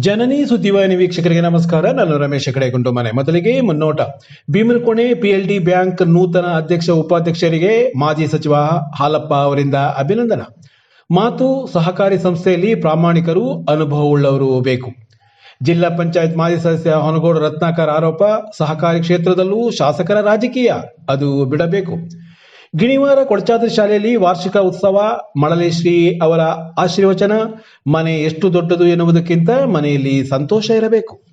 ಜನನಿ ಸುದ್ದಿವಾಹಿನಿ ವೀಕ್ಷಕರಿಗೆ ನಮಸ್ಕಾರ. ನಾನು ರಮೇಶ್ ಹೆಗಡೆ ಗುಂಟುಮನೆ ಮೊದಲಿಗೆ ಮುನ್ನೋಟ. ಭೀಮನಕೋಣೆ ಪಿಎಲ್ಡಿ ಬ್ಯಾಂಕ್ ನೂತನ ಅಧ್ಯಕ್ಷ ಉಪಾಧ್ಯಕ್ಷರಿಗೆ ಮಾಜಿ ಸಚಿವ ಹಾಲಪ್ಪ ಅವರಿಂದ ಅಭಿನಂದನ. ಮಾತು ಸಹಕಾರಿ ಸಂಸ್ಥೆಯಲ್ಲಿ ಪ್ರಾಮಾಣಿಕರು ಅನುಭವವುಳ್ಳವರು ಬೇಕು. ಜಿಲ್ಲಾ ಪಂಚಾಯತ್ ಮಾಜಿ ಸದಸ್ಯ ಹೊನಗೋಡು ರತ್ನಾಕರ್ ಆರೋಪ, ಸಹಕಾರಿ ಕ್ಷೇತ್ರದಲ್ಲೂ ಶಾಸಕರ ರಾಜಕೀಯ ಅದು ಬಿಡಬೇಕು. ಗಿಣಿವಾರ ಕೊಡಚಾದ್ರಿ ಶಾಲೆಯಲ್ಲಿ ವಾರ್ಷಿಕ ಉತ್ಸವ ಮಳಲಿ ಶ್ರೀ ಅವರ ಆಶೀರ್ವಚನ, ಮನೆ ಎಷ್ಟು ದೊಡ್ಡದು ಎನ್ನುವುದಕ್ಕಿಂತ ಮನೆಯಲ್ಲಿ ಸಂತೋಷ ಇರಬೇಕು.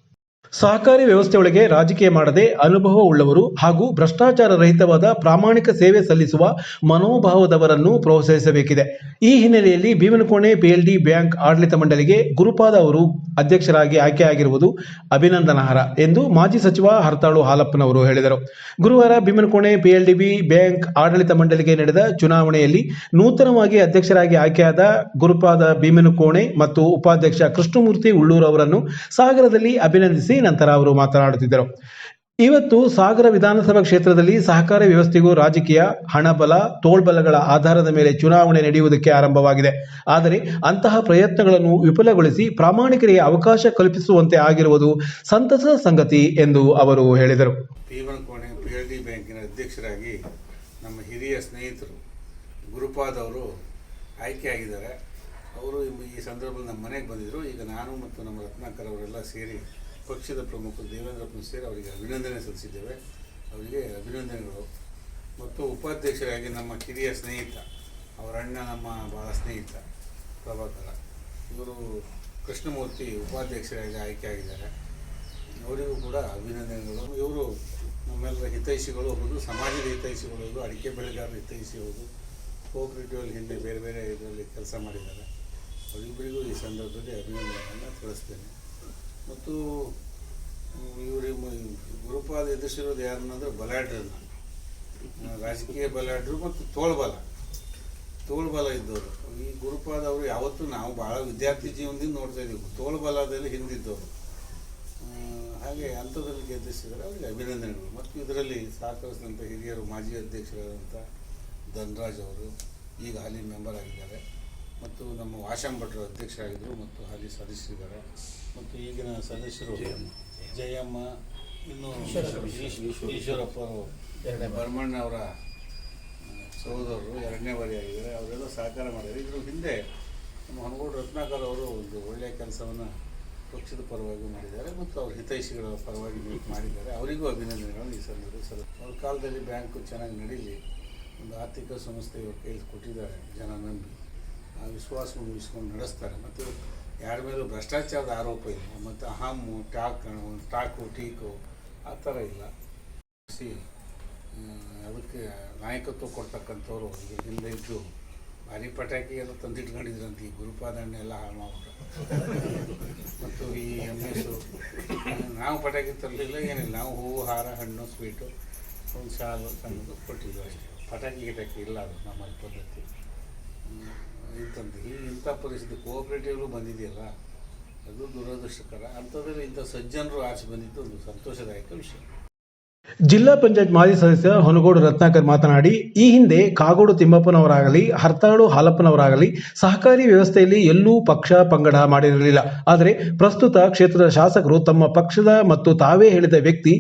ಸಹಕಾರಿ ವ್ಯವಸ್ಥೆಯೊಳಗೆ ರಾಜಕೀಯ ಮಾಡದೆ ಅನುಭವ ಉಳ್ಳವರು ಹಾಗೂ ಭ್ರಷ್ಟಾಚಾರ ರಹಿತವಾದ ಪ್ರಾಮಾಣಿಕ ಸೇವೆ ಸಲ್ಲಿಸುವ ಮನೋಭಾವದವರನ್ನು ಪ್ರೋತ್ಸಾಹಿಸಬೇಕಿದೆ. ಈ ಹಿನ್ನೆಲೆಯಲ್ಲಿ ಭೀಮನಕೋಣೆ ಪಿಎಲ್ಡಿ ಬ್ಯಾಂಕ್ ಆಡಳಿತ ಮಂಡಳಿಗೆ ಗುರುಪಾದ ಅವರು ಅಧ್ಯಕ್ಷರಾಗಿ ಆಯ್ಕೆಯಾಗಿರುವುದು ಅಭಿನಂದನಾರ್ಹ ಎಂದು ಮಾಜಿ ಸಚಿವ ಹರ್ತಾಳು ಹಾಲಪ್ಪನವರು ಹೇಳಿದರು. ಗುರುವಾರ ಭೀಮನಕೋಣೆ ಪಿಎಲ್ಡಿಬಿ ಬ್ಯಾಂಕ್ ಆಡಳಿತ ಮಂಡಳಿಗೆ ನಡೆದ ಚುನಾವಣೆಯಲ್ಲಿ ನೂತನವಾಗಿ ಅಧ್ಯಕ್ಷರಾಗಿ ಆಯ್ಕೆಯಾದ ಗುರುಪಾದ ಭೀಮನಕೋಣೆ ಮತ್ತು ಉಪಾಧ್ಯಕ್ಷ ಕೃಷ್ಣಮೂರ್ತಿ ಉಳ್ಳೂರು ಅವರನ್ನು ಸಾಗರದಲ್ಲಿ ಅಭಿನಂದಿಸಿ ನಂತರ ಅವರು ಮಾತನಾಡುತ್ತಿದ್ದರು. ಇವತ್ತು ಸಾಗರ ವಿಧಾನಸಭಾ ಕ್ಷೇತ್ರದಲ್ಲಿ ಸಹಕಾರ ವ್ಯವಸ್ಥೆಗೂ ರಾಜಕೀಯ, ಹಣಬಲ, ತೋಳ್ಬಲಗಳ ಆಧಾರದ ಮೇಲೆ ಚುನಾವಣೆ ನಡೆಯುವುದಕ್ಕೆ ಆರಂಭವಾಗಿದೆ. ಆದರೆ ಅಂತಹ ಪ್ರಯತ್ನಗಳನ್ನು ವಿಫಲಗೊಳಿಸಿ ಪ್ರಾಮಾಣಿಕರಿಗೆ ಅವಕಾಶ ಕಲ್ಪಿಸುವಂತೆ ಆಗಿರುವುದು ಸಂತಸದ ಸಂಗತಿ ಎಂದು ಅವರು ಹೇಳಿದರು. ಬ್ಯಾಂಕಿನ ಅಧ್ಯಕ್ಷರಾಗಿ ನಮ್ಮ ಹಿರಿಯ ಸ್ನೇಹಿತರು ಗುರುಪಾದ್ ಅವರು ಆಯ್ಕೆಯಾಗಿದ್ದಾರೆ ಅವರು ಈ ಸಂದರ್ಭದಲ್ಲಿ ನಮ್ಮ ಮನೆಗೆ ಬಂದಿದ್ದರು. ಈಗ ನಾನು ಮತ್ತು ನಮ್ಮ ರತ್ನಾಕರ್ ಅವರೆಲ್ಲ ಸೇರಿ ಪಕ್ಷದ ಪ್ರಮುಖರು ದೇವೇಂದ್ರಪ್ಪನ ಸೇರಿ ಅವರಿಗೆ ಅಭಿನಂದನೆ ಸಲ್ಲಿಸಿದ್ದೇವೆ. ಅವರಿಗೆ ಅಭಿನಂದನೆಗಳು. ಮತ್ತು ಉಪಾಧ್ಯಕ್ಷರಾಗಿ ನಮ್ಮ ಕಿರಿಯ ಸ್ನೇಹಿತ, ಅವರ ಅಣ್ಣ, ನಮ್ಮ ಭಾಳ ಸ್ನೇಹಿತ ಪ್ರಭಾಕರ, ಇವರು ಕೃಷ್ಣಮೂರ್ತಿ ಉಪಾಧ್ಯಕ್ಷರಾಗಿ ಆಯ್ಕೆಯಾಗಿದ್ದಾರೆ ಅವರಿಗೂ ಕೂಡ ಅಭಿನಂದನೆಗಳು. ಇವರು ನಮ್ಮೆಲ್ಲರ ಹಿತೈಷಿಗಳು ಹೌದು, ಸಮಾಜದ ಹಿತೈಷಿಗಳು ಹೌದು, ಅಡಿಕೆ ಬೆಳೆಗಾರರ ಹಿತೈಷಿ ಹೌದು ಕೋಆಪರೇಟಿವಲ್ಲಿ ಹಿಂದೆ ಬೇರೆ ಬೇರೆ ಇದರಲ್ಲಿ ಕೆಲಸ ಮಾಡಿದ್ದಾರೆ. ಅವರಿಬ್ಬರಿಗೂ ಈ ಸಂದರ್ಭದಲ್ಲಿ ಅಭಿನಂದನೆಯನ್ನು ತಿಳಿಸ್ತೇನೆ. ಮತ್ತು ಇವರು ಗುರುಪಾದ ಎದುರಿಸಿರೋದು ಯಾರನ್ನಂದ್ರೆ ನಾನು ರಾಜಕೀಯ ಬಲಾಢ್ರು ಮತ್ತು ತೋಳ್ಬಲ. ತೋಳ್ಬಲ ಇದ್ದವರು. ಈ ಗುರುಪಾದ ಅವರು ಯಾವತ್ತೂ ನಾವು ಭಾಳ ವಿದ್ಯಾರ್ಥಿ ಜೀವನದಿಂದ ನೋಡ್ತಾ ಇದ್ದೀವಿ. ತೋಳ್ಬಲದಲ್ಲಿ ಹಿಂದಿದ್ದವರು. ಹಾಗೆ ಅಂಥದ್ರಲ್ಲಿ ಗೆದ್ದಿಸಿದರೆ ಅವರಿಗೆ ಅಭಿನಂದನೆಗಳು. ಮತ್ತು ಇದರಲ್ಲಿ ಸಹಕರಿಸಿದಂಥ ಹಿರಿಯರು, ಮಾಜಿ ಅಧ್ಯಕ್ಷರಾದಂಥ ಧನರಾಜ್ ಅವರು ಈಗ ಹಾಲಿ ಮೆಂಬರ್ ಆಗಿದ್ದಾರೆ. ಮತ್ತು ನಮ್ಮ ವಾಶಂ ಭಟ್ರು ಅಧ್ಯಕ್ಷರಾಗಿದ್ದರು ಮತ್ತು ಹಾಲಿ ಸದಸ್ಯರಿದ್ದಾರೆ ಮತ್ತು ಈಗಿನ ಸದಸ್ಯರು ಜಯಮ್ಮ. ಇನ್ನು ಈಶ್- ಈಶ್ವರಪ್ಪ ಅವರು ಬರ್ಮಣ್ಣ ಅವರ ಸಹೋದರರು ಎರಡನೇ ಬಾರಿ ಆಗಿದ್ದಾರೆ ಅವರೆಲ್ಲ ಸಹಕಾರ ಮಾಡಿದ್ದಾರೆ. ಇದ್ರ ಹಿಂದೆ ನಮ್ಮ ಹನಗೋಡು ರತ್ನಾಕರ್ ಅವರು ಒಂದು ಒಳ್ಳೆಯ ಕೆಲಸವನ್ನು ಪಕ್ಷದ ಪರವಾಗಿ ಮಾಡಿದ್ದಾರೆ ಮತ್ತು ಅವ್ರ ಹಿತೈಷಿಗಳ ಪರವಾಗಿ ಮಾಡಿದ್ದಾರೆ. ಅವರಿಗೂ ಅಭಿನಂದನೆಗಳನ್ನು ಈ ಸಂದರ್ಭದಲ್ಲಿ ಸರ್ ಅವ್ರ ಕಾಲದಲ್ಲಿ ಬ್ಯಾಂಕು ಚೆನ್ನಾಗಿ ನಡೀಲಿ. ಒಂದು ಆರ್ಥಿಕ ಸಂಸ್ಥೆ ಇವ್ರ ಕೈಲಿ ಕೊಟ್ಟಿದ್ದಾರೆ. ಜನ ನಂಬಿ. ವಿಶ್ವಾಸವನ್ನು ಉಳಿಸ್ಕೊಂಡು ನಡೆಸ್ತಾರೆ. ಮತ್ತು ಯಾರ ಮೇಲೂ ಭ್ರಷ್ಟಾಚಾರದ ಆರೋಪ ಇಲ್ಲ. ಮತ್ತು ಅಹಮ್ಮು ಟಾಕ್ ಟಾಕು, ಟೀಕು ಆ ಥರ ಇಲ್ಲ. ಅದಕ್ಕೆ ನಾಯಕತ್ವ ಕೊಡ್ತಕ್ಕಂಥವ್ರು ಹಿಂದೆ ಇದ್ದು ಭಾರಿ ಪಟಾಕಿ ಎಲ್ಲ ತಂದಿಟ್ಕೊಂಡಿದ್ರಂತ. ಈ ಗುರುಪಾದಣ್ಣ ಎಲ್ಲ ಹಾಳು ಮಾಡ್ಬಿಟ್ಟು ಮತ್ತು ಈ ಎಂ ಎಸ್ಸು ನಾವು ಪಟಾಕಿ ತರಲಿಲ್ಲ, ಏನಿಲ್ಲ. ನಾವು ಹೂವು, ಹಾರ, ಹಣ್ಣು, ಸ್ವೀಟು, ಒಂದು ಶಾಲು ತಂದು ಕೊಟ್ಟಿದ್ದು ಅಷ್ಟೇ. ಪಟಾಕಿ ಗಿಟಾಕಿ ಇಲ್ಲ ಅದು ನಮ್ಮಲ್ಲಿ ಪದ್ಧತಿ. ಇಂಥದ್ದು ಈ ಇಂಥ ಪರಿಸ್ಥಿತಿ ಕೋಆಪ್ರೇಟಿವ್ಲು ಬಂದಿದೆಯಲ್ಲ, ಅದು ದುರದೃಷ್ಟಕರ. ಅಂಥದ್ರಲ್ಲಿ ಇಂಥ ಸಜ್ಜನರು ಆಚೆ ಬಂದಿದ್ದು ಒಂದು ಸಂತೋಷದಾಯಕ ವಿಷಯ. ಜಿಲ್ಲಾ ಪಂಚಾಯತ್ ಮಾಜಿ ಸದಸ್ಯ ಹೊನಗೋಡು ರತ್ನಾಕರ್ ಮಾತನಾಡಿ, ಈ ಹಿಂದೆ ಕಾಗೋಡು ತಿಮ್ಮಪ್ಪನವರಾಗಲಿ, ಹರ್ತಾಳು ಹಾಲಪ್ಪನವರಾಗಲಿ ಸಹಕಾರಿ ವ್ಯವಸ್ಥೆಯಲ್ಲಿ ಎಲ್ಲೂ ಪಕ್ಷ ಪಂಗಡ ಮಾಡಿರಲಿಲ್ಲ. ಆದರೆ ಪ್ರಸ್ತುತ ಕ್ಷೇತ್ರದ ಶಾಸಕರು ತಮ್ಮ ಪಕ್ಷದ ಮತ್ತು ತಾವೇ ಹೇಳಿದ ವ್ಯಕ್ತಿ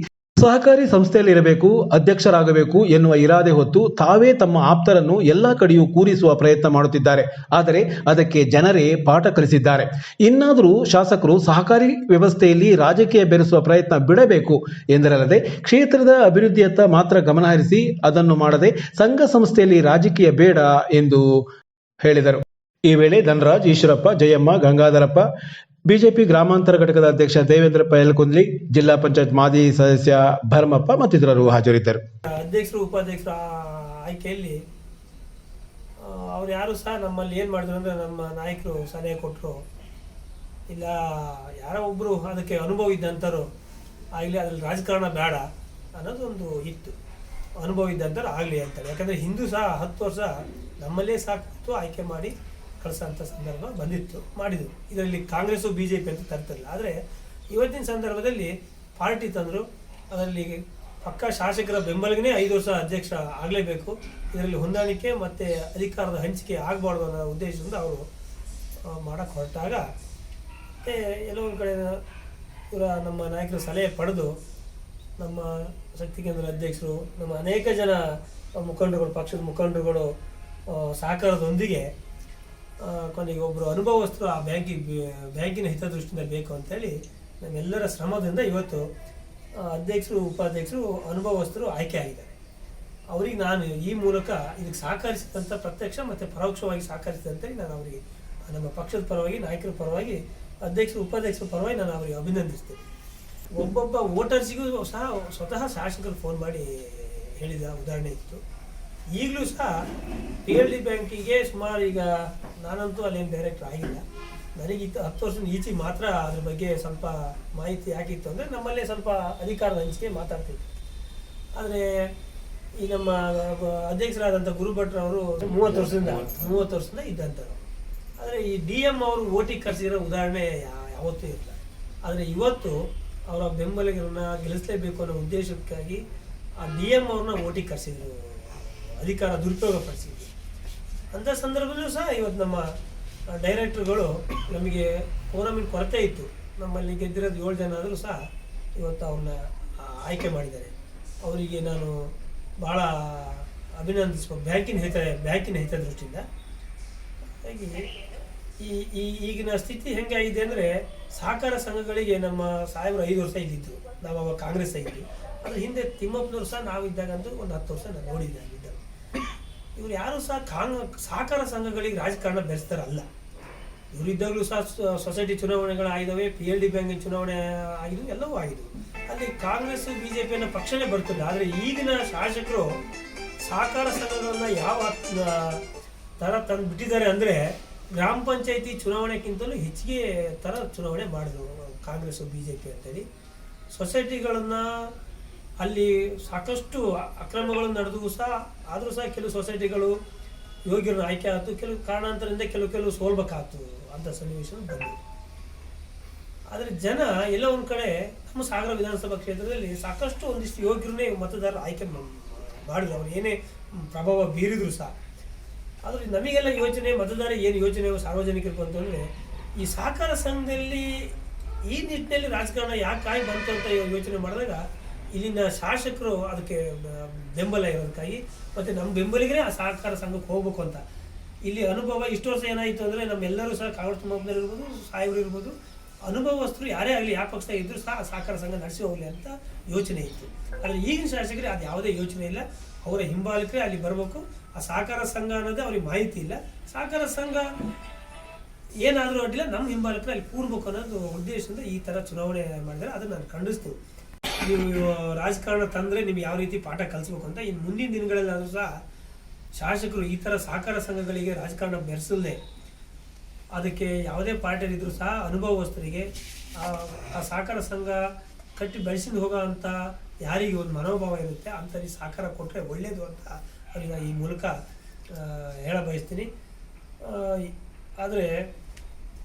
ಸಹಕಾರಿ ಸಂಸ್ಥೆಯಲ್ಲಿ ಇರಬೇಕು ಅಧ್ಯಕ್ಷರಾಗಬೇಕು ಎನ್ನುವ ಇರಾದೆ ಹೊತ್ತು ತಾವೇ ತಮ್ಮ ಆಪ್ತರನ್ನು ಎಲ್ಲಾ ಕಡೆಯೂ ಕೂರಿಸುವ ಪ್ರಯತ್ನ ಮಾಡುತ್ತಿದ್ದಾರೆ. ಆದರೆ ಅದಕ್ಕೆ ಜನರೇ ಪಾಠ ಕಲಿಸಿದ್ದಾರೆ. ಇನ್ನಾದರೂ ಶಾಸಕರು ಸಹಕಾರಿ ವ್ಯವಸ್ಥೆಯಲ್ಲಿ ರಾಜಕೀಯ ಬೆರೆಸುವ ಪ್ರಯತ್ನ ಬಿಡಬೇಕು ಎಂದರಲ್ಲದೆ, ಕ್ಷೇತ್ರದ ಅಭಿವೃದ್ಧಿಯತ್ತ ಮಾತ್ರ ಗಮನಹರಿಸಿ ಅದನ್ನು ಮಾಡದೆ ಸಂಘ ಸಂಸ್ಥೆಯಲ್ಲಿ ರಾಜಕೀಯ ಬೇಡ ಎಂದು ಹೇಳಿದರು. ಈ ವೇಳೆ ಧನರಾಜ್ ಈಶ್ವರಪ್ಪ, ಜಯಮ್ಮ, ಗಂಗಾಧರಪ್ಪ ಬಿಜೆಪಿ ಗ್ರಾಮಾಂತರ ಘಟಕದ ಅಧ್ಯಕ್ಷ ದೇವೇಂದ್ರಪ್ಪ ಯಲಕುಂದ್ಲಿ ಜಿಲ್ಲಾ ಪಂಚಾಯತ್ ಮಾಜಿ ಸದಸ್ಯ ಭರಮಪ್ಪ ಮತ್ತಿತರರು ಹಾಜರಿದ್ದರು. ಅಧ್ಯಕ್ಷರು, ಉಪಾಧ್ಯಕ್ಷರ ಆಯ್ಕೆಯಲ್ಲಿ ಅವ್ರು ಯಾರು ಸಹ ನಮ್ಮಲ್ಲಿ ಏನು ಮಾಡಿದ್ರು ಅಂದರೆ ನಮ್ಮ ನಾಯಕರು ಸಲಹೆ ಕೊಟ್ಟರು ಇಲ್ಲ, ಯಾರೋ ಒಬ್ಬರು ಅದಕ್ಕೆ ಅನುಭವ ಇದ್ದಂಥವ್ರು ಆಗಲಿ ಅದ್ರಲ್ಲಿ ರಾಜಕಾರಣ ಬೇಡ ಅನ್ನೋದೊಂದು ಇತ್ತು ಅನುಭವ ಇದ್ದಂಥವ್ರು ಆಗಲಿ ಅಂತಾರೆ ಯಾಕಂದರೆ ಹಿಂದೂ ಸಹ ಹತ್ತು ವರ್ಷ ನಮ್ಮಲ್ಲೇ ಸಾಕು ಆಯ್ಕೆ ಮಾಡಿ ಕಳಿಸೋಂಥ ಸಂದರ್ಭ ಬಂದಿತ್ತು, ಮಾಡಿದರು. ಇದರಲ್ಲಿ ಕಾಂಗ್ರೆಸ್ಸು ಬಿ ಜೆ ಪಿ ಅಂತ ತರ್ತಿರಲಿಲ್ಲ ಆದರೆ ಇವತ್ತಿನ ಸಂದರ್ಭದಲ್ಲಿ ಪಾರ್ಟಿ ತಂದರು, ಅದರಲ್ಲಿ ಪಕ್ಕ ಶಾಸಕರ ಬೆಂಬಲಿಗನೇ ಐದು ವರ್ಷ ಅಧ್ಯಕ್ಷ ಆಗಲೇಬೇಕು. ಇದರಲ್ಲಿ ಹೊಂದಾಣಿಕೆ ಮತ್ತು ಅಧಿಕಾರದ ಹಂಚಿಕೆ ಆಗಬಾರ್ದು ಅನ್ನೋ ಉದ್ದೇಶದಿಂದ ಅವರು ಮಾಡೋಕ್ಕೆ ಹೊರಟಾಗ, ಮತ್ತು ಎಲ್ಲೋ ಒಂದು ಕಡೆ ಇವರ ನಮ್ಮ ನಾಯಕರ ಸಲಹೆ ಪಡೆದು ನಮ್ಮ ಶಕ್ತಿ ಕೇಂದ್ರ ಅಧ್ಯಕ್ಷರು, ನಮ್ಮ ಅನೇಕ ಜನ ಮುಖಂಡರುಗಳು, ಪಕ್ಷದ ಮುಖಂಡರುಗಳು ಸಹಕಾರದೊಂದಿಗೆ ಕೊನೆಗೆ ಒಬ್ಬರು ಅನುಭವಸ್ಥರು ಆ ಬ್ಯಾಂಕಿಗೆ ಬ್ಯಾಂಕಿನ ಹಿತದೃಷ್ಟಿಯಿಂದ ಬೇಕು ಅಂತೇಳಿ ನಮ್ಮೆಲ್ಲರ ಶ್ರಮದಿಂದ ಇವತ್ತು ಅಧ್ಯಕ್ಷರು, ಉಪಾಧ್ಯಕ್ಷರು, ಅನುಭವಸ್ಥರು ಆಯ್ಕೆ ಆಗಿದ್ದಾರೆ. ಅವರಿಗೆ ನಾನು ಈ ಮೂಲಕ ಇದಕ್ಕೆ ಸಹಕರಿಸಿದಂಥ ಪ್ರತ್ಯಕ್ಷ ಮತ್ತು ಪರೋಕ್ಷವಾಗಿ ಸಹಕರಿಸಿದಂತೆ ನಾನು ಅವರಿಗೆ, ನಮ್ಮ ಪಕ್ಷದ ಪರವಾಗಿ, ನಾಯಕರ ಪರವಾಗಿ, ಅಧ್ಯಕ್ಷರು, ಉಪಾಧ್ಯಕ್ಷರ ಪರವಾಗಿ ನಾನು ಅವರಿಗೆ ಅಭಿನಂದಿಸ್ತೇನೆ. ಒಬ್ಬೊಬ್ಬ ವೋಟರ್ಸಿಗೂ ಸಹ ಸ್ವತಃ ಶಾಸಕರು ಫೋನ್ ಮಾಡಿ ಹೇಳಿದ ಉದಾಹರಣೆ ಇತ್ತು. ಈಗಲೂ ಸಹ ಪಿ ಎಲ್ ಡಿ ಬ್ಯಾಂಕಿಗೆ ಸುಮಾರು ಈಗ ನಾನಂತೂ ಅಲ್ಲೇನು ಡೈರೆಕ್ಟರ್ ಆಗಿಲ್ಲ. ನನಗಿತ್ತು ಹತ್ತು ವರ್ಷದ ಈಚೆ ಮಾತ್ರ ಅದ್ರ ಬಗ್ಗೆ ಸ್ವಲ್ಪ ಮಾಹಿತಿ ಯಾಕಿತ್ತು ಅಂದರೆ ನಮ್ಮಲ್ಲೇ ಸ್ವಲ್ಪ ಅಧಿಕಾರದ ಹಂಚಿಕೆ ಮಾತಾಡ್ತಿದ್ವಿ ಆದರೆ ಈ ನಮ್ಮ ಅಧ್ಯಕ್ಷರಾದಂಥ ಗುರುಭಟ್ರವರು ಮೂವತ್ತು ವರ್ಷದಿಂದ ಮೂವತ್ತು ವರ್ಷದಿಂದ ಇದ್ದಂಥವ್ರು. ಆದರೆ ಈ ಡಿ ಎಂ ಅವರು ಓಟಿಗೆ ಕರೆಸಿರೋ ಉದಾಹರಣೆ ಯಾವತ್ತೂ ಇಲ್ಲ. ಆದರೆ ಇವತ್ತು ಅವರ ಬೆಂಬಲಿಗರನ್ನ ಗೆಲ್ಲಿಸಲೇಬೇಕು ಅನ್ನೋ ಉದ್ದೇಶಕ್ಕಾಗಿ ಆ ಡಿ ಎಂ ಅವ್ರನ್ನ ಓಟಿಗೆ ಕರೆಸಿದ್ರು, ಅಧಿಕಾರ ದುರುಪಯೋಗ ಪಡಿಸಿದ್ರು ಅಂಥ ಸಂದರ್ಭದಲ್ಲೂ ಸಹ ಇವತ್ತು ನಮ್ಮ ಡೈರೆಕ್ಟ್ರುಗಳು ನಮಗೆ ಕೋರಮಿನ ಕೊರತೆ ಇತ್ತು. ನಮ್ಮಲ್ಲಿ ಗೆದ್ದಿರೋದು ಏಳು ಜನ ಆದರೂ ಸಹ ಇವತ್ತು ಅವ್ರನ್ನ ಆಯ್ಕೆ ಮಾಡಿದ್ದಾರೆ. ಅವರಿಗೆ ನಾನು ಭಾಳ ಅಭಿನಂದಿಸ್ಬೋದು ಬ್ಯಾಂಕಿನ ಹಿತ, ಬ್ಯಾಂಕಿನ ಹಿತದೃಷ್ಟಿಯಿಂದ. ಹಾಗೆ ಈ ಈ ಈಗಿನ ಸ್ಥಿತಿ ಹೆಂಗಾಗಿದೆ ಅಂದರೆ ಸಹಕಾರ ಸಂಘಗಳಿಗೆ ನಮ್ಮ ಸಾಹೇಬರು ಐದು ವರ್ಷ ಇದ್ದಿದ್ದು. ನಾವು ಅವಾಗ ಕಾಂಗ್ರೆಸ್ ಇದ್ವಿ. ಅದ್ರ ಹಿಂದೆ ತಿಮ್ಮಪ್ಪನವ್ರು ಸಹ ನಾವಿದ್ದಾಗಂತೂ ಒಂದು ಹತ್ತು ವರ್ಷ ನಾನು ನೋಡಿದ್ದೆ. ಇವ್ರು ಯಾರು ಸಹ ಕಾಂಗ್ ಸಹಕಾರ ಸಂಘಗಳಿಗೆ ರಾಜಕಾರಣ ಬೆರೆಸ್ತಾರಲ್ಲ. ಇವರಿದ್ದಾಗಲೂ ಸಹ ಸೊಸೈಟಿ ಚುನಾವಣೆಗಳಾಗಿದ್ದಾವೆ ಪಿ ಎಲ್ ಡಿ ಬ್ಯಾಂಕಿನ ಚುನಾವಣೆ ಆಗಿದ್ದು, ಎಲ್ಲವೂ ಆಯಿತು ಅಲ್ಲಿ ಕಾಂಗ್ರೆಸ್ ಬಿ ಜೆ ಪಿ ಅನ್ನೋ ಪಕ್ಷನೇ ಬರ್ತದೆ. ಆದರೆ ಈಗಿನ ಶಾಸಕರು ಸಹಕಾರ ಸಂಘಗಳನ್ನ ಯಾವ ಥರ ತಂದು ಬಿಟ್ಟಿದ್ದಾರೆ ಅಂದರೆ ಗ್ರಾಮ ಪಂಚಾಯತಿ ಚುನಾವಣೆಗಿಂತಲೂ ಹೆಚ್ಚಿಗೆ ಥರ ಚುನಾವಣೆ ಮಾಡಿದ್ರು ಕಾಂಗ್ರೆಸ್ ಬಿ ಜೆ ಪಿ ಅಂತೇಳಿ. ಸೊಸೈಟಿಗಳನ್ನು ಅಲ್ಲಿ ಸಾಕಷ್ಟು ಅಕ್ರಮಗಳು ನಡೆದು ಸಹ. ಆದರೂ ಸಹ ಕೆಲವು ಸೊಸೈಟಿಗಳು ಯೋಗ್ಯರ ಆಯ್ಕೆ ಆಯಿತು. ಕೆಲವು ಕಾರಣಾಂತರದಿಂದ ಕೆಲವು ಕೆಲವು ಸೋಲ್ಬೇಕಾಯ್ತು ಅಂತ ಸನ್ನಿವೇಶ ಬಂದಿದೆ. ಆದರೆ ಜನ ಎಲ್ಲ ಒಂದು ಕಡೆ ನಮ್ಮ ಸಾಗರ ವಿಧಾನಸಭಾ ಕ್ಷೇತ್ರದಲ್ಲಿ ಸಾಕಷ್ಟು ಒಂದಿಷ್ಟು ಯೋಗ್ಯರನ್ನೇ ಮತದಾರರು ಆಯ್ಕೆ ಮಾಡಿದ್ರು. ಅವ್ರು ಏನೇ ಪ್ರಭಾವ ಬೀರಿದ್ರು ಸಹ. ಆದರೆ ನಮಗೆಲ್ಲ ಯೋಚನೆ ಮತದಾರ ಏನು ಯೋಚನೆ ಸಾರ್ವಜನಿಕರು ಬಂತು ಅಂದರೆ ಈ ಸಹಕಾರ ಸಂಘದಲ್ಲಿ ಈ ನಿಟ್ಟಿನಲ್ಲಿ ರಾಜಕಾರಣ ಯಾಕೆ ಕಾಯಿ ಬಂತು ಅಂತ ಯೋಚನೆ ಮಾಡಿದಾಗ ಇಲ್ಲಿನ ಶಾಸಕರು ಅದಕ್ಕೆ ಬೆಂಬಲ ಇರೋದಕ್ಕಾಗಿ, ಮತ್ತು ನಮ್ಮ ಬೆಂಬಲಿಗರೆ ಆ ಸಹಕಾರ ಸಂಘಕ್ಕೆ ಹೋಗ್ಬೇಕು ಅಂತ. ಇಲ್ಲಿ ಅನುಭವ, ಇಷ್ಟು ವರ್ಷ ಏನಾಯಿತು ಅಂದರೆ ನಮ್ಮೆಲ್ಲರೂ ಸಹ ಕಾಂಗ್ರೆಸ್ ಮೊಬ್ಬರು ಇರ್ಬೋದು, ಸಾಹೇಬರು ಇರ್ಬೋದು, ಅನುಭವಸ್ಥರು ಯಾರೇ ಆಗಲಿ ಯಾವ ಪಕ್ಷ ಇದ್ದರೂ ಸಹ ಸಹಕಾರ ಸಂಘ ನಡೆಸಿ ಹೋಗಲಿ ಅಂತ ಯೋಚನೆ ಇತ್ತು. ಆದರೆ ಈಗಿನ ಶಾಸಕರಿಗೆ ಅದು ಯಾವುದೇ ಯೋಚನೆ ಇಲ್ಲ. ಅವರ ಹಿಂಬಾಲಕರೇ ಅಲ್ಲಿ ಬರಬೇಕು. ಆ ಸಹಕಾರ ಸಂಘ ಅನ್ನೋದೇ ಅವ್ರಿಗೆ ಮಾಹಿತಿ ಇಲ್ಲ. ಸಹಕಾರ ಸಂಘ ಏನಾದರೂ ಅಡ್ಡಿಲ್ಲ ನಮ್ಮ ಹಿಂಬಾಲಕರು ಅಲ್ಲಿ ಕೂರ್ಬೇಕು ಅನ್ನೋದು ಉದ್ದೇಶದಿಂದ ಈ ಥರ ಚುನಾವಣೆ ಮಾಡಿದರೆ ಅದನ್ನು ನಾನು ಖಂಡಿಸ್ತು ನೀವು ರಾಜಕಾರಣ ತಂದರೆ ನಿಮ್ಗೆ ಯಾವ ರೀತಿ ಪಾಠ ಕಲಿಸ್ಬೇಕು ಅಂತ ಇನ್ನು ಮುಂದಿನ ದಿನಗಳಲ್ಲಾದರೂ ಸಹ ಶಾಸಕರು ಈ ಥರ ಸಹಕಾರ ಸಂಘಗಳಿಗೆ ರಾಜಕಾರಣ ಬೆರೆಸಲ್ಲದೆ ಅದಕ್ಕೆ ಯಾವುದೇ ಪಾರ್ಟಿಯಲ್ಲಿದ್ದರೂ ಸಹ ಅನುಭವಸ್ಥರಿಗೆ ಆ ಆ ಸಹಕಾರ ಸಂಘ ಕಟ್ಟಿ ಬೆಳೆಸಿದ ಹೋಗೋ ಅಂತ ಯಾರಿಗೆ ಒಂದು ಮನೋಭಾವ ಇರುತ್ತೆ ಅಂಥವ್ರಿಗೆ ಸಹಕಾರ ಕೊಟ್ಟರೆ ಒಳ್ಳೆಯದು ಅಂತ ಅವರಿಗೆ ಈ ಮೂಲಕ ಹೇಳ ಬಯಸ್ತೀನಿ. ಆದರೆ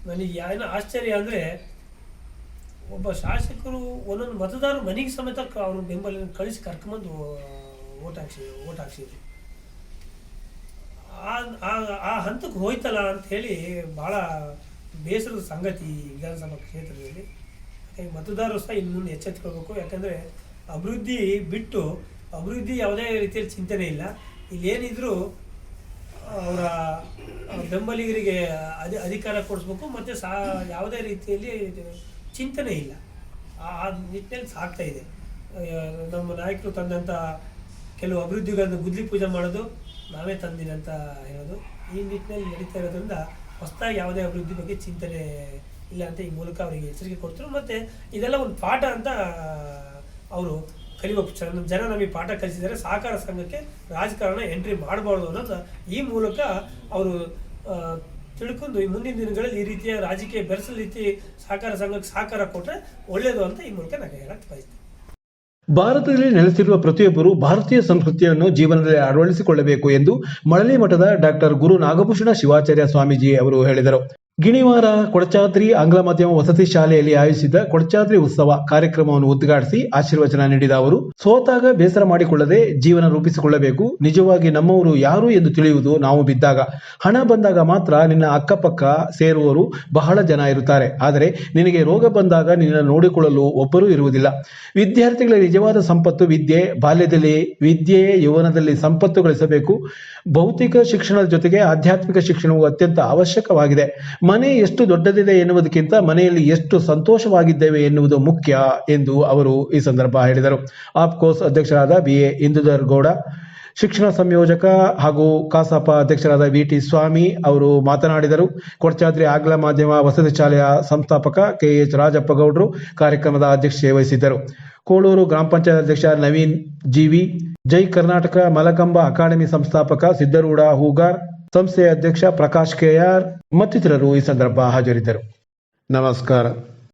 ನನಗೆ ಏನೋ ಆಶ್ಚರ್ಯ ಅಂದರೆ ಒಬ್ಬ ಶಾಸಕರು ಒಂದೊಂದು ಮತದಾರರು ಮನೆಗೆ ಸಮೇತ ಅವ್ರ ಬೆಂಬಲ ಕಳಿಸಿ ಕರ್ಕೊಂಬಂದು ಓಟ್ ಹಾಕ್ಸಿ, ಓಟ್ ಹಾಕ್ಸಿದ್ರು. ಆ ಆ- ಹಂತಕ್ಕೆ ಹೋಯ್ತಲ್ಲ ಅಂತ ಹೇಳಿ ಭಾಳ ಬೇಸರದ ಸಂಗತಿ ವಿಧಾನಸಭಾ ಕ್ಷೇತ್ರದಲ್ಲಿ. ಮತದಾರರು ಸಹ ಇನ್ನು ಮುಂದೆ ಎಚ್ಚೆತ್ಕೊಳ್ಬೇಕು ಯಾಕಂದರೆ ಅಭಿವೃದ್ಧಿ ಬಿಟ್ಟು ಅಭಿವೃದ್ಧಿ ಯಾವುದೇ ರೀತಿಯಲ್ಲಿ ಚಿಂತನೆ ಇಲ್ಲ. ಇಲ್ಲೇನಿದ್ರು ಅವರ ಬೆಂಬಲಿಗರಿಗೆ ಅಧಿ ಅಧಿಕಾರ ಕೊಡಿಸ್ಬೇಕು. ಮತ್ತು ಸಾ ಯಾವುದೇ ರೀತಿಯಲ್ಲಿ ಚಿಂತನೆ ಇಲ್ಲ. ಆ ನಿಟ್ಟಿನಲ್ಲಿ ಸಾಗ್ತಾ ಇದೆ. ನಮ್ಮ ನಾಯಕರು ತಂದಂಥ ಕೆಲವು ಅಭಿವೃದ್ಧಿಗಳನ್ನು ಗುದ್ಲಿ ಪೂಜೆ ಮಾಡೋದು ನಾವೇ ತಂದಿನಿ ಅಂತ ಹೇಳೋದು. ಈ ನಿಟ್ಟಿನಲ್ಲಿ ನಡೀತಾ ಇರೋದ್ರಿಂದ ಹೊಸದಾಗಿ ಯಾವುದೇ ಅಭಿವೃದ್ಧಿ ಬಗ್ಗೆ ಚಿಂತನೆ ಇಲ್ಲ ಅಂತ ಈ ಮೂಲಕ ಅವರಿಗೆ ಎಚ್ಚರಿಕೆ ಕೊಡ್ತರು ಮತ್ತು ಇದೆಲ್ಲ ಒಂದು ಪಾಠ ಅಂತ ಅವರು ಕಲಿಬೇಕು ಜನ ನಮಗೆ ಪಾಠ ಕಲಿಸಿದರೆ ಸಹಕಾರ ಸಂಘಕ್ಕೆ ರಾಜಕಾರಣ ಎಂಟ್ರಿ ಮಾಡಬಾರ್ದು ಅನ್ನೋದು ಈ ಮೂಲಕ ಅವರು ತಿಳ್ಕೊಂಡು ಈ ಮುಂದಿನ ದಿನಗಳಲ್ಲಿ ಈ ರೀತಿಯ ರಾಜಕೀಯ ಬೆರೆಸಲ್ ರೀತಿ ಸಹಕಾರ ಸಂಘಕ್ಕೆ ಸಹಕಾರ ಕೊಟ್ಟರೆ ಒಳ್ಳೆಯದು ಅಂತ ಈ ಮೂಲಕ ನಾನು ಹೇಳಕ್ಕೆ ಬಯಸ್ತೀನಿ. ಭಾರತದಲ್ಲಿ ನೆಲೆಸಿರುವ ಪ್ರತಿಯೊಬ್ಬರು ಭಾರತೀಯ ಸಂಸ್ಕೃತಿಯನ್ನು ಜೀವನದಲ್ಲಿ ಅಳವಡಿಸಿಕೊಳ್ಳಬೇಕು ಎಂದು ಮಳಲಿ ಮಠದ ಡಾಕ್ಟರ್ ಗುರು ನಾಗಭೂಷಣ ಶಿವಾಚಾರ್ಯ ಸ್ವಾಮೀಜಿ ಅವರು ಹೇಳಿದರು. ಗಿಣಿವಾರ ಕೊಡಚಾದ್ರಿ ಆಂಗ್ಲ ಮಾಧ್ಯಮ ವಸತಿ ಶಾಲೆಯಲ್ಲಿ ಆಯೋಜಿಸಿದ್ದ ಕೊಡಚಾದ್ರಿ ಉತ್ಸವ ಕಾರ್ಯಕ್ರಮವನ್ನು ಉದ್ಘಾಟಿಸಿ ಆಶೀರ್ವಚನ ನೀಡಿದ ಅವರು, ಸೋತಾಗ ಬೇಸರ ಮಾಡಿಕೊಳ್ಳದೆ ಜೀವನ ರೂಪಿಸಿಕೊಳ್ಳಬೇಕು. ನಿಜವಾಗಿ ನಮ್ಮವರು ಯಾರು ಎಂದು ತಿಳಿಯುವುದು ನಾವು ಬಿದ್ದಾಗ, ಹಣ ಬಂದಾಗ ಮಾತ್ರ ನಿನ್ನ ಅಕ್ಕಪಕ್ಕ ಸೇರುವವರು ಬಹಳ ಜನ ಇರುತ್ತಾರೆ. ಆದರೆ ನಿನಗೆ ರೋಗ ಬಂದಾಗ ನಿನ್ನ ನೋಡಿಕೊಳ್ಳಲು ಒಬ್ಬರೂ ಇರುವುದಿಲ್ಲ. ವಿದ್ಯಾರ್ಥಿಗಳ ನಿಜವಾದ ಸಂಪತ್ತು ವಿದ್ಯೆ, ಬಾಲ್ಯದಲ್ಲಿ ವಿದ್ಯೆ, ಯೌವನದಲ್ಲಿ ಸಂಪತ್ತು ಗಳಿಸಬೇಕು. ಭೌತಿಕ ಶಿಕ್ಷಣದ ಜೊತೆಗೆ ಆಧ್ಯಾತ್ಮಿಕ ಶಿಕ್ಷಣವು ಅತ್ಯಂತ ಅವಶ್ಯಕವಾಗಿದೆ. ಮನೆ ಎಷ್ಟು ದೊಡ್ಡದಿದೆ ಎನ್ನುವುದಕ್ಕಿಂತ ಮನೆಯಲ್ಲಿ ಎಷ್ಟು ಸಂತೋಷವಾಗಿದ್ದೇವೆ ಎನ್ನುವುದು ಮುಖ್ಯ ಎಂದು ಅವರು ಈ ಸಂದರ್ಭ ಹೇಳಿದರು. ಆಪ್ಕೋಸ್ ಅಧ್ಯಕ್ಷರಾದ ಬಿ ಎ ಇಂದುಧರ್ ಗೌಡ ಶಿಕ್ಷಣ ಸಂಯೋಜಕ ಹಾಗೂ ಕಸಾಪ ಅಧ್ಯಕ್ಷರಾದ ವಿ ಟಿ ಸ್ವಾಮಿ ಅವರು ಮಾತನಾಡಿದರು. ಕೊಡಚಾದ್ರಿ ಆಗ್ಲ ಮಾಧ್ಯಮ ವಸತಿ ಶಾಲೆಯ ಸಂಸ್ಥಾಪಕ ಕೆ ಎಚ್ ರಾಜಪ್ಪ ಗೌಡರು ಕಾರ್ಯಕ್ರಮದ ಅಧ್ಯಕ್ಷತೆ ವಹಿಸಿದ್ದರು. ಕೋಳೂರು ಗ್ರಾಮ ಪಂಚಾಯತ್ ಅಧ್ಯಕ್ಷ ನವೀನ್ ಜಿವಿ ಜೈ ಕರ್ನಾಟಕ ಮಲಕಂಬ ಅಕಾಡೆಮಿ ಸಂಸ್ಥಾಪಕ ಸಿದ್ದರೂಢ ಹೂಗಾರ್ ಸಂಸ್ಥೆಯ ಅಧ್ಯಕ್ಷ ಪ್ರಕಾಶ್ ಕೆಆರ್ ಮತ್ತಿತರರು ಈ ಸಂದರ್ಭ ಹಾಜರಿದ್ದರು. ನಮಸ್ಕಾರ.